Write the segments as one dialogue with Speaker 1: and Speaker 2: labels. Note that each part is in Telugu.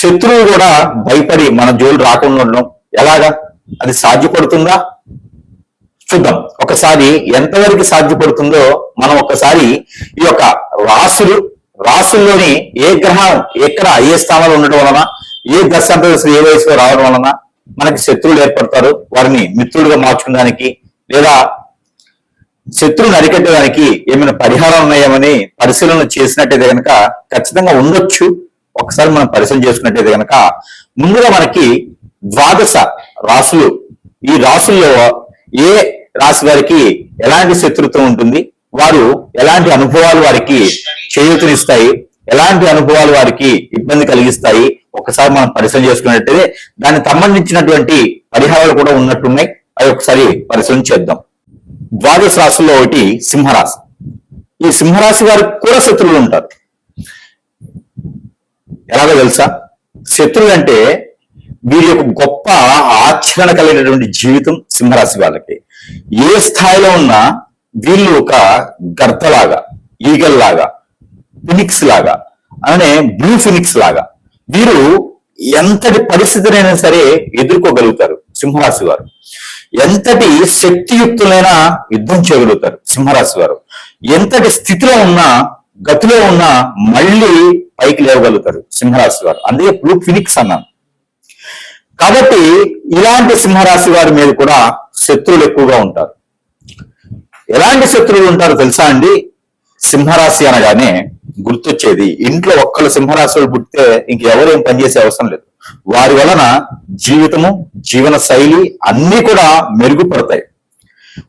Speaker 1: శత్రువు కూడా భయపడి మన జోలు రాకుండా ఉండడం ఎలాగా? అది సాధ్యపడుతుందా? చూద్దాం. ఒకసారి ఎంతవరకు సాధ్యపడుతుందో మనం ఒకసారి ఈ యొక్క రాసులు రాసుల్లోని ఏ గ్రహం ఎక్కడ ఏ స్థానంలో ఉండడం వలన ఏ దశాంతదశలు ఏ వయసులో రావడం వలన మనకి శత్రువులు ఏర్పడతారు? వారిని మిత్రులుగా మార్చుకోవడానికి లేదా శత్రువుని అరికట్టడానికి ఏమైనా పరిహారం ఉన్నాయేమని పరిశీలన చేసినట్టయితే కనుక ఖచ్చితంగా ఉండొచ్చు. ఒకసారి మనం పరిశీలన చేసుకున్నట్టయితే కనుక ముందుగా మనకి ద్వాదశ రాసులు ఈ రాసుల్లో ఏ రాశి వారికి ఎలాంటి శత్రుత్వం ఉంటుంది? వారు ఎలాంటి అనుభవాలు వారికి చేయూతనిస్తాయి? ఎలాంటి అనుభవాలు వారికి ఇబ్బంది కలిగిస్తాయి? ఒకసారి మనం పరిశీలన చేసుకున్నట్టయితే దానికి సంబంధించినటువంటి పరిహారాలు కూడా ఉన్నట్టున్నాయి. అవి ఒకసారి పరిశీలన చేద్దాం. ద్వాదశ రాశుల్లో ఒకటి సింహరాశి. ఈ సింహరాశి వారికి కూడా శత్రువులు ఉంటారు. ఎలాగో తెలుసా? శత్రువు అంటే వీరి యొక్క గొప్ప ఆచరణ కలిగినటువంటి జీవితం సింహరాశి వాళ్ళకి. ఏ స్థాయిలో ఉన్నా వీళ్ళు ఒక గర్తలాగా ఈగల్ లాగా ఫినిక్స్ లాగా అలానే బ్లూ ఫినిక్స్ లాగా వీరు ఎంతటి పరిస్థితినైనా సరే ఎదుర్కోగలుగుతారు సింహరాశి వారు. ఎంతటి శక్తియుక్తులైనా యుద్ధం చేయగలుగుతారు సింహరాశి వారు. ఎంతటి స్థితిలో ఉన్నా గతిలో ఉన్న మళ్ళీ పైకి లేవగలుగుతారు సింహరాశి వారు. అందుకే బ్లూ ఫినిక్స్ అన్నాను. కాబట్టి ఇలాంటి సింహరాశి వారి మీద కూడా శత్రువులు ఎక్కువగా ఉంటారు. ఎలాంటి శత్రువులు ఉంటారో తెలుసా అండి? సింహరాశి అనగానే గుర్తొచ్చేది. ఇంట్లో ఒక్కళ్ళు సింహరాశులు పుట్టితే ఇంకెవరు ఏం పనిచేసే అవసరం లేదు. వారి వలన జీవితము జీవన శైలి అన్ని కూడా మెరుగుపడతాయి.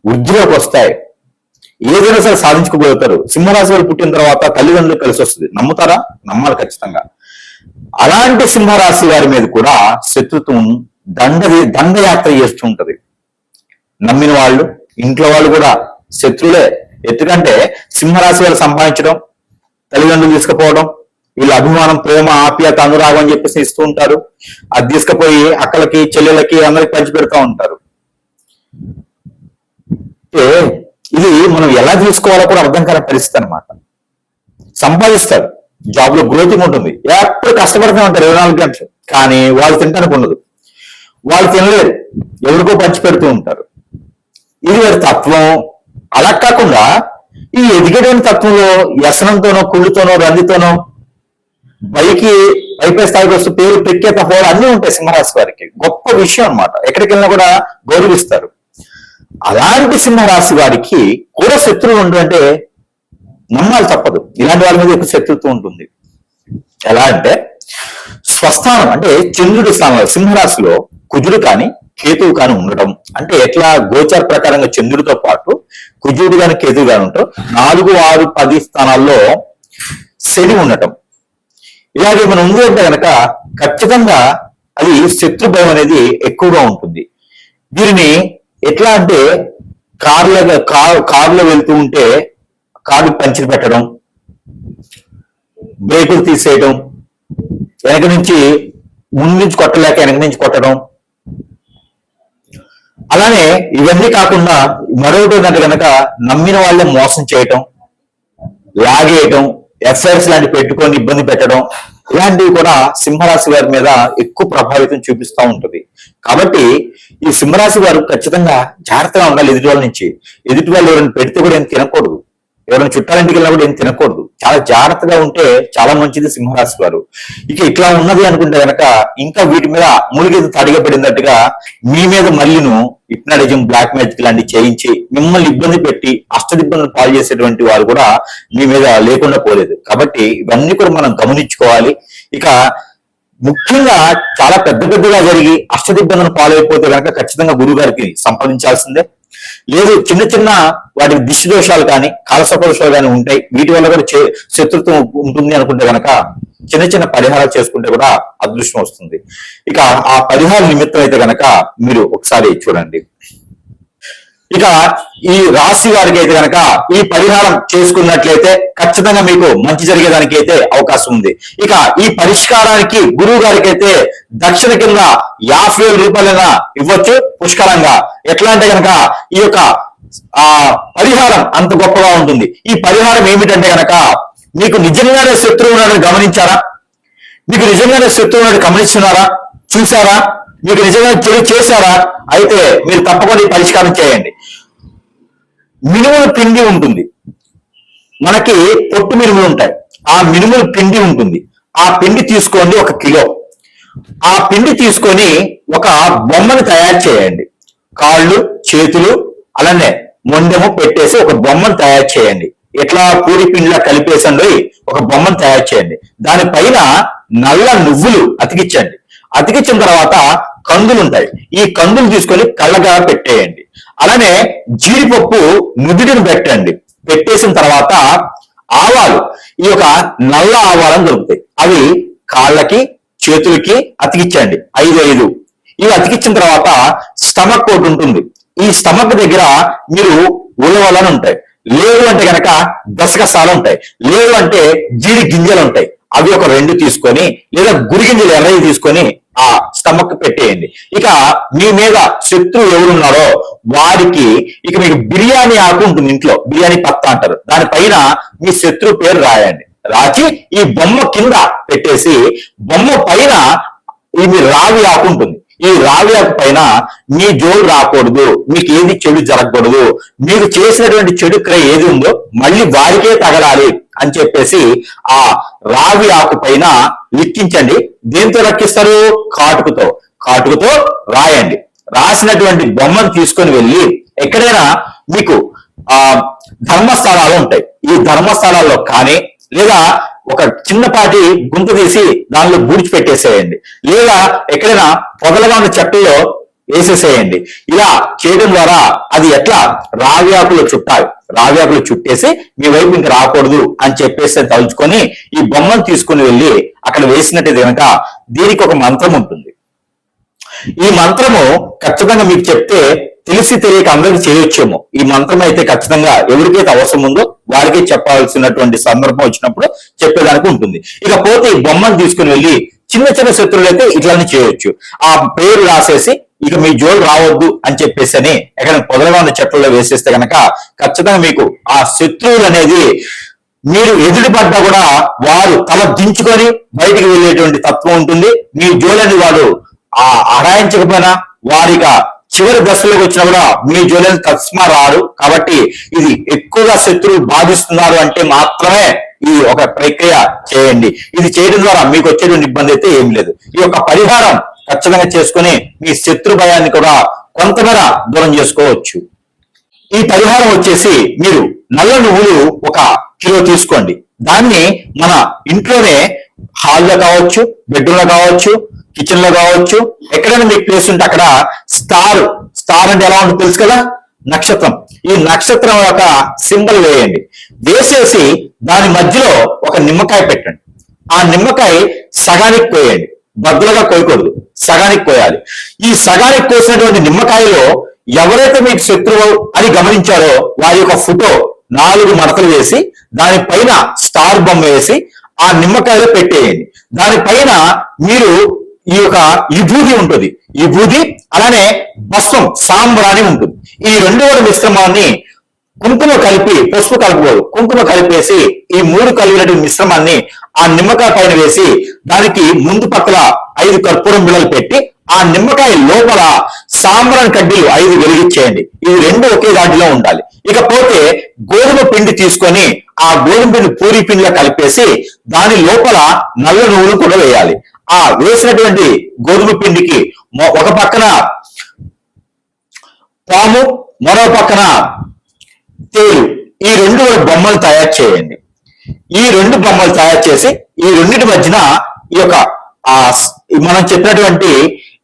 Speaker 1: వృద్ధిలోకి వస్తాయి. ఏదైనా సరే సాధించుకోగలుగుతారు. సింహరాశి వారు పుట్టిన తర్వాత తల్లిదండ్రులు కలిసి వస్తుంది. నమ్ముతారా? నమ్మాలి ఖచ్చితంగా. అలాంటి సింహరాశి వారి మీద కూడా శత్రుత్వం దండ దండయాత్ర చేస్తూ ఉంటది. నమ్మిన వాళ్ళు ఇంట్లో వాళ్ళు కూడా శత్రులే. ఎందుకంటే సింహరాశి వారు సంపాదించడం తల్లిదండ్రులు తీసుకుపోవడం వీళ్ళ అభిమానం ప్రేమ ఆప్యాయత అనురాగం అని చెప్పేసి ఇస్తూ ఉంటారు. అది తీసుకుపోయి అక్కలకి చెల్లెలకి అందరికి పంచి పెడతా ఉంటారు. అంటే ఇది మనం ఎలా తీసుకోవాలో కూడా అర్థం కాని పరిస్థితి అనమాట సంపాదిస్తారు జాబ్లో గ్రోతింగ్ ఉంటుంది. ఎప్పుడు కష్టపడుతూ ఉంటారు ఇరవై నాలుగు గంటలు. కానీ వాళ్ళు తినడానికి ఉండదు. వాళ్ళు తినలేరు. ఎవరికో పంచి పెడుతూ ఉంటారు. ఇది వారి తత్వం. అలా కాకుండా ఈ ఎదిగేటువంటి తత్వంలో వ్యసనంతోనో కుళ్ళుతోనో రందితోనో పైకి పైపై స్థాయికి వస్తూ పేరు పెక్కేత హోదా అన్ని ఉంటాయి సింహరాశి వారికి. గొప్ప విషయం అన్నమాట. ఎక్కడికి వెళ్ళినా కూడా గౌరవిస్తారు. అలాంటి సింహరాశి వారికి కూడా శత్రువులు ఉండంటే నమ్మాలి తప్పదు. ఇలాంటి వాళ్ళ మీద ఎక్కువ శత్రుత్వం ఉంటుంది. ఎలా అంటే స్వస్థానం అంటే చంద్రుడి స్థానంలో సింహరాశిలో కుజుడు కానీ కేతువు కానీ ఉండడం అంటే ఎట్లా గోచార ప్రకారంగా చంద్రుడితో పాటు కుజుడు కానీ కేతువు కానీ ఉంటాం నాలుగు ఆరు పది స్థానాల్లో శని ఉండటం. ఇలాగే మనం ఉంది అంటే కనుక ఖచ్చితంగా అది శత్రు భయం అనేది ఎక్కువగా ఉంటుంది. దీనిని ఎట్లా అంటే కార్ల కార్ కారులో వెళ్తూ ఉంటే కార్లు పంచర్ పెట్టడం బ్రేకులు తీసేయడం వెనక నుంచి ముందు నుంచి కొట్టలేక వెనక నుంచి కొట్టడం. అలానే ఇవన్నీ కాకుండా మరొకటి ఉన్నది కనుక నమ్మిన వాళ్ళే మోసం చేయటం లాగేయటం ఎఫ్ఐఆర్స్ లాంటి పెట్టుకొని ఇబ్బంది పెట్టడం. ఇలాంటివి కూడా సింహరాశి వారి మీద ఎక్కువ ప్రభావితం చూపిస్తూ ఉంటుంది. కాబట్టి ఈ సింహరాశి వారు ఖచ్చితంగా జాగ్రత్తగా ఉండాలి ఎదుటి వాళ్ళ నుంచి. ఎదుటి వాళ్ళు ఎవరైనా పెడితే కూడా ఏం తినకూడదు. ఎవరైనా చుట్టాలింటికి వెళ్ళినప్పుడు ఏం తినకూడదు. చాలా జాగ్రత్తగా ఉంటే చాలా మంచిది సింహరాశి వారు. ఇక ఇట్లా ఉన్నది అనుకుంటే గనక ఇంకా వీటి మీద మూలిగేది తడిగా పడినట్టుగా మీ మీద మళ్ళీను హిప్నాటిజం బ్లాక్ మ్యాజిక్ లాంటివి చేయించి మిమ్మల్ని ఇబ్బంది పెట్టి అష్టదిబ్బందులు పాలు చేసేటువంటి వారు కూడా మీ మీద లేకుండా పోలేదు. కాబట్టి ఇవన్నీ కూడా మనం గమనించుకోవాలి. ఇక ముఖ్యంగా చాలా పెద్ద పెద్దగా జరిగి అష్టదిబ్బందులు పాలైపోతే కనుక ఖచ్చితంగా గురువు గారికి సంప్రదించాల్సిందే. లేదు చిన్న చిన్న వాటి దిష్టి దోషాలు కానీ కాలసపోషాలు కానీ ఉంటాయి. వీటి వల్ల కూడా చే- శత్రుత్వం ఉంటుంది అనుకుంటే గనక చిన్న చిన్న పరిహారాలు చేసుకుంటే కూడా అదృష్టం వస్తుంది. ఇక ఆ పరిహార నిమిత్తం అయితే గనక మీరు ఒకసారి చూడండి. ఇక ఈ రాశి వారికి అయితే కనుక ఈ పరిహారం చేసుకున్నట్లయితే ఖచ్చితంగా మీకు మంచి జరిగేదానికి అయితే అవకాశం ఉంది. ఇక ఈ పరిష్కారానికి గురువు గారికి అయితే దక్షిణ కింద యాభై వేల రూపాయలైనా ఇవ్వచ్చు. పుష్కలంగా ఎట్లా అంటే కనుక ఈ యొక్క ఆ పరిహారం అంత గొప్పగా ఉంటుంది. ఈ పరిహారం ఏమిటంటే కనుక మీకు నిజంగానే శత్రువు ఉన్నాడని గమనించారా? మీకు నిజంగానే శత్రువు ఉన్నాడు గమనిస్తున్నారా? చూసారా మీకు నిజంగా చెడు చేశారా? అయితే మీరు తప్పకుండా పరిష్కారం చేయండి. మినుముల పిండి ఉంటుంది. మనకి పొట్టు మినుములు ఉంటాయి. ఆ మినుముల పిండి ఉంటుంది. ఆ పిండి తీసుకోండి ఒక కిలో. ఆ పిండి తీసుకొని ఒక బొమ్మను తయారు చేయండి. కాళ్ళు చేతులు అలానే మొండెము పెట్టేసి ఒక బొమ్మను తయారు చేయండి. ఎట్లా పూరి పిండిలా కలిపేసండి ఒక బొమ్మను తయారు చేయండి. దానిపైన నల్ల నువ్వులు అతికించండి. అతికించిన తర్వాత కందులు ఉంటాయి. ఈ కందులు తీసుకొని కళ్ళగా పెట్టేయండి. అలానే జీడిపప్పు నుదుటిని పెట్టండి. పెట్టేసిన తర్వాత ఆవాలు. ఈ యొక్క నల్ల ఆవాలను దొరుకుతాయి. అవి కాళ్ళకి చేతులకి అతికించండి. ఐదు ఐదు. ఇవి అతికించిన తర్వాత స్టమక్ ఒకటి ఉంటుంది. ఈ స్టమక్ దగ్గర మీరు ఉలవలని ఉంటాయి. లేవు అంటే గనక గసగసాలు ఉంటాయి. లేవు అంటే జీడి గింజలు ఉంటాయి. అవి ఒక రెండు తీసుకొని లేదా గురిగింజలు ఎర్రవి తీసుకొని ఆ స్టమక్ పెట్టేయండి. ఇక మీ మీద శత్రువు ఎవరున్నారో వారికి ఇక మీకు బిర్యానీ ఆకు ఉంటుంది ఇంట్లో. బిర్యానీ పత్తా అంటారు. దానిపైన మీ శత్రువు పేరు రాయండి. రాసి ఈ బొమ్మ కింద పెట్టేసి బొమ్మ పైన ఇది రావి ఆకు ఉంటుంది. ఈ రావి ఆకు పైన మీ జోలు రాకూడదు మీకు ఏది చెడు జరగకూడదు మీకు చేసినటువంటి చెడు క్రియ ఏది ఉందో మళ్ళీ వారికే తగలాలి అని చెప్పేసి ఆ రావి ఆకు పైన లిక్కించండి. దేంతో రక్కిస్తారు కాటుకుతో. కాటుకుతో రాయండి. రాసినటువంటి బొమ్మను తీసుకొని వెళ్ళి ఎక్కడైనా మీకు ఆ ధర్మస్థలాలు ఉంటాయి. ఈ ధర్మస్థలాల్లో కానీ లేదా ఒక చిన్నపాటి గుంత తీసి దానిలో బూడ్చి పెట్టేసేయండి. లేదా ఎక్కడైనా పొదలుగా ఉన్న చెట్టులో వేసేసేయండి. ఇలా చేయడం ద్వారా అది ఎట్లా? రావ్యాకులు చుట్టాలి రావ్యాకులు చుట్టేసి మీ వైపు ఇంక రాకూడదు అని చెప్పేసి తలుచుకొని ఈ బొమ్మను తీసుకుని వెళ్ళి అక్కడ వేసినట్టు కనుక దీనికి ఒక మంత్రం ఉంటుంది. ఈ మంత్రము ఖచ్చితంగా మీకు చెప్తే తెలిసి తెలియక అందరికి చేయొచ్చేమో. ఈ మంత్రం అయితే ఖచ్చితంగా ఎవరికైతే అవసరం ఉందో వారికి చెప్పాల్సినటువంటి సందర్భం వచ్చినప్పుడు చెప్పేదానికి ఉంటుంది. ఇక పోతే ఈ బొమ్మను తీసుకుని వెళ్ళి చిన్న చిన్న శత్రువులు అయితే ఇట్లానే చేయొచ్చు. ఆ పేరు రాసేసి ఇక మీ జోలు రావద్దు అని చెప్పేసి అని ఎక్కడ పొదలుగా ఉన్న చెట్లలో వేసేస్తే కనుక ఖచ్చితంగా మీకు ఆ శత్రువులు అనేది మీరు ఎదురుపడ్డా కూడా వారు తల దించుకొని బయటికి వెళ్ళేటువంటి తత్వం ఉంటుంది. మీ జోలని వాడు ఆ అడాయించకపోయినా వారిగా చివరి దశలోకి వచ్చినా కూడా మీ జోలిని తస్మా రారు కాబట్టి ఇది ఎక్కువగా శత్రువులు బాధిస్తున్నారు అంటే మాత్రమే ఈ ఒక ప్రక్రియ చేయండి. ఇది చేయడం ద్వారా మీకు వచ్చేటువంటి ఇబ్బంది అయితే ఏం లేదు. ఈ యొక్క పరిహారం ఖచ్చితంగా చేసుకుని మీ శత్రు భయాన్ని కూడా కొంతమేర దూరం చేసుకోవచ్చు. ఈ పరిహారం వచ్చేసి మీరు నల్ల నువ్వులు ఒక కిలో తీసుకోండి. దాన్ని మన ఇంట్లోనే హాల్లో కావచ్చు బెడ్రూమ్లో కావచ్చు కిచెన్లో కావచ్చు ఎక్కడైనా మీకు ప్లేస్ ఉంటే అక్కడ స్టార్ స్టార్ అంటే ఎలా ఉంటుంది తెలుసు కదా? నక్షత్రం. ఈ నక్షత్రం యొక్క సింబల్ వేయండి. వేసేసి దాని మధ్యలో ఒక నిమ్మకాయ పెట్టండి. ఆ నిమ్మకాయ సగానికి కోయండి. బద్దలుగా కోయకూడదు. సగానికి కోయాలి. ఈ సగానికి కోసినటువంటి నిమ్మకాయలో ఎవరైతే మీకు శత్రువు అని గమనించారో వారి యొక్క ఫోటో నాలుగు మడతలు వేసి దానిపైన స్టార్ బొమ్మ వేసి ఆ నిమ్మకాయలో పెట్టేయండి. దానిపైన మీరు ఈ యొక్క విభూది ఉంటుంది. విభూది అలానే భస్మం సాంబ్రాణి ఉంటుంది. ఈ రెండు కూడా మిశ్రమాన్ని కుంకుమ కలిపి పసుపు కలపకూడదు కుంకుమ కలిపేసి ఈ మూడు కలిగినటువంటి మిశ్రమాన్ని ఆ నిమ్మకాయ పైన వేసి దానికి ముందు పక్కల ఐదు కర్పూరం బిళ్ళలు పెట్టి ఆ నిమ్మకాయ లోపల సాంబ్రాన్ కడ్డీలు ఐదు వెలిగించేయండి. ఇవి రెండు ఒకే దాటిలో ఉండాలి. ఇకపోతే గోధుమ పిండి తీసుకొని ఆ గోధుమ పిండి పూరి పిండిలో కలిపేసి దాని లోపల నల్ల నువ్వులు కూడా వేయాలి. ఆ వేసినటువంటి గోధుమ పిండికి ఒక పక్కన పాము మరో పక్కన తేలు. ఈ రెండు బొమ్మలు తయారు చేయండి. ఈ రెండు బొమ్మలు తయారు చేసి ఈ రెండింటి మధ్యన ఈ యొక్క ఆ మనం చెప్పినటువంటి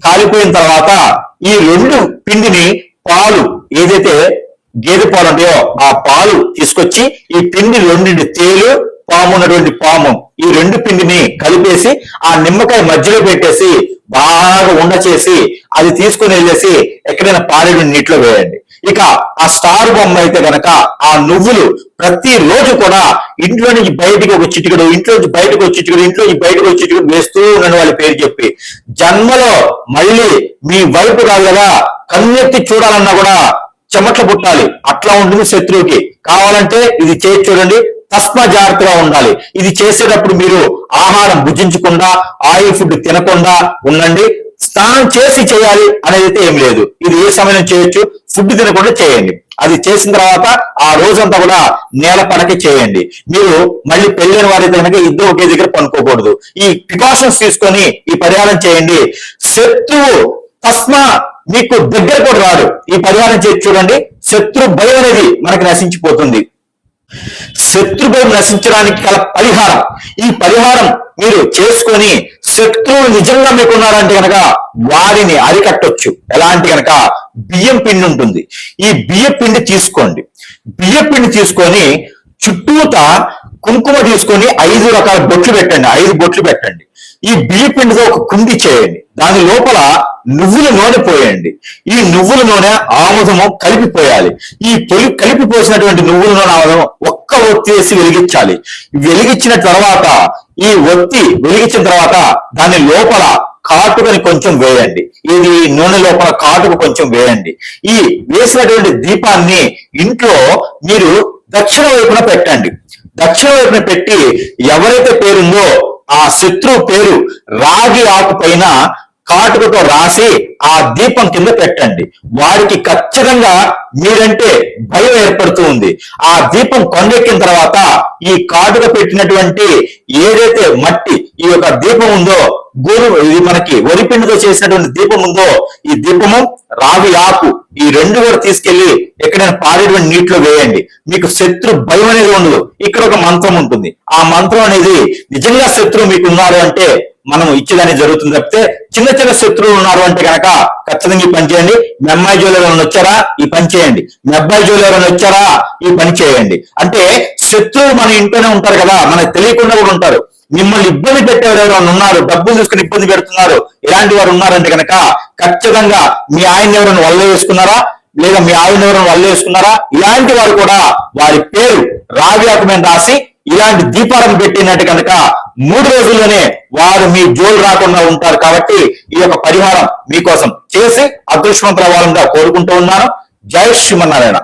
Speaker 1: కాలిపోయిన తర్వాత ఈ రెండు పిండిని పాలు ఏదైతే గేదె పాలు ఉంటాయో ఆ పాలు తీసుకొచ్చి ఈ పిండి రెండింటి తేలు పాము ఉన్నటువంటి పాము ఈ రెండు పిండిని కలిపేసి ఆ నిమ్మకాయ మధ్యలో పెట్టేసి బాగా ఉండ చేసి అది తీసుకుని వెళ్ళేసి ఎక్కడైనా పారేడు నీటిలో వేయండి. ఇక ఆ స్టార్ బొమ్మ అయితే గనక ఆ నువ్వులు ప్రతి రోజు కూడా ఇంట్లో నుంచి బయటకు ఒక చిటికడు ఇంట్లో నుంచి బయటకు ఒక చిటికడు ఇంట్లో నుంచి బయటకు ఒక చిటికడు వేస్తూ ఉన్నాను వాళ్ళ పేరు చెప్పి. జన్మలో మళ్ళీ మీ వైపు కాదు కదా కన్నెత్తి చూడాలన్నా కూడా చెమట్లు పుట్టాలి. అట్లా ఉంటుంది శత్రువుకి. కావాలంటే ఇది చేసి చూడండి తస్మ జాగ్రత్తగా ఉండాలి. ఇది చేసేటప్పుడు మీరు ఆహారం భుజించకుండా ఆయిల్ ఫుడ్ తినకుండా ఉండండి. స్నానం చేసి చేయాలి అనేది ఏం లేదు. ఇది ఏ సమయం చేయొచ్చు? ఫుడ్ తినకుండా చేయండి. అది చేసిన తర్వాత ఆ రోజంతా కూడా నేల పడక చేయండి. మీరు మళ్ళీ పెళ్ళైన వారైతే కనుక ఇద్దరు ఒకే దగ్గర పనుకోకూడదు. ఈ ప్రికాషన్స్ తీసుకొని ఈ పరిహారం చేయండి. శత్రువు తస్మా మీకు దగ్గర కూడా రాడు. ఈ పరిహారం చేసి చూడండి. శత్రు భయం అనేది మనకి నశించిపోతుంది. శత్రుభయం నశించడానికి గల పరిహారం. ఈ పరిహారం మీరు చేసుకొని శత్రువులు నిజంగా మీకు ఉన్నారంటే కనుక వారిని అరికట్టొచ్చు. ఎలాంటి కనుక? బియ్యం పిండి ఉంటుంది. ఈ బియ్యం పిండి తీసుకోండి. బియ్యం పిండి తీసుకొని చుట్టూత కుంకుమ తీసుకొని ఐదు రకాల బొట్లు పెట్టండి. ఐదు బొట్లు పెట్టండి. ఈ బియ్య పిండితో ఒక కుండి చేయండి. దాని లోపల నువ్వుల నూనె పోయండి. ఈ నువ్వుల నూనె ఆముదము కలిపిపోయాలి. ఈ పొలి కలిపిపోసినటువంటి నువ్వుల నూనె ఆముదం ఒక్క ఒత్తి వేసి వెలిగించాలి. వెలిగించిన తర్వాత ఈ ఒత్తి వెలిగించిన తర్వాత దాని లోపల కాటుకని కొంచెం వేయండి. ఇది నూనె లోపల కాటుకు కొంచెం వేయండి. ఈ వేసినటువంటి దీపాన్ని ఇంట్లో మీరు దక్షిణ వైపున పెట్టండి. దక్షిణ వైపున పెట్టి ఎవరైతే పేరుందో ఆ శత్రువు పేరు రాగి ఆకు పైన కాటుకతో రాసి ఆ దీపం కింద పెట్టండి. వారికి ఖచ్చితంగా మీరంటే భయం ఏర్పడుతూ ఉంది. ఆ దీపం కొండెక్కిన తర్వాత ఈ కాటుక పెట్టినటువంటి ఏదైతే మట్టి ఈ యొక్క దీపం ఉందో గోరు ఇది మనకి వరిపిండితో చేసినటువంటి దీపం ఉందో ఈ దీపము రావి ఆకు ఈ రెండు కూడా తీసుకెళ్ళి ఎక్కడైనా పారేటువంటి నీటిలో వేయండి. మీకు శత్రు భయం అనేది ఉండదు. ఇక్కడ ఒక మంత్రం ఉంటుంది. ఆ మంత్రం అనేది నిజంగా శత్రువు మీకు ఉన్నారు అంటే మనం ఇచ్చేదాన్ని జరుగుతుంది తప్పితే చిన్న చిన్న శత్రువులు ఉన్నారు అంటే కనుక ఖచ్చితంగా ఈ పని చేయండి. మీ అమ్మాయి జోలు ఎవరైనా వచ్చారా? ఈ పని చేయండి. మీ అబ్బాయి జోలు ఎవరైనా వచ్చారా? ఈ పని చేయండి. అంటే శత్రువులు మన ఇంట్లోనే ఉంటారు కదా మనకు తెలియకుండా కూడా ఉంటారు. మిమ్మల్ని ఇబ్బంది పెట్టేవారు ఎవరైనా ఉన్నారు. డబ్బులు తీసుకుని ఇబ్బంది పెడుతున్నారు. ఇలాంటి వారు ఉన్నారంటే కనుక ఖచ్చితంగా మీ ఆయన ఎవరైనా వల్ల వేసుకున్నారా లేదా మీ ఆవిడ ఎవరైనా వల్ల వేసుకున్నారా ఇలాంటి వారు కూడా వారి పేరు రావ్యాకు మీద రాసి ఇలాంటి దీపాలను పెట్టినట్టు కనుక మూడు రోజుల్లోనే వారు మీ జోలు రాకుండా ఉంటారు కాబట్టి ఈ యొక్క పరిహారం మీకోసం చేసి అదృష్టవంతుల వాళ్ళంగా కోరుకుంటూ ఉన్నాను. జై శ్రీమన్నారాయణ.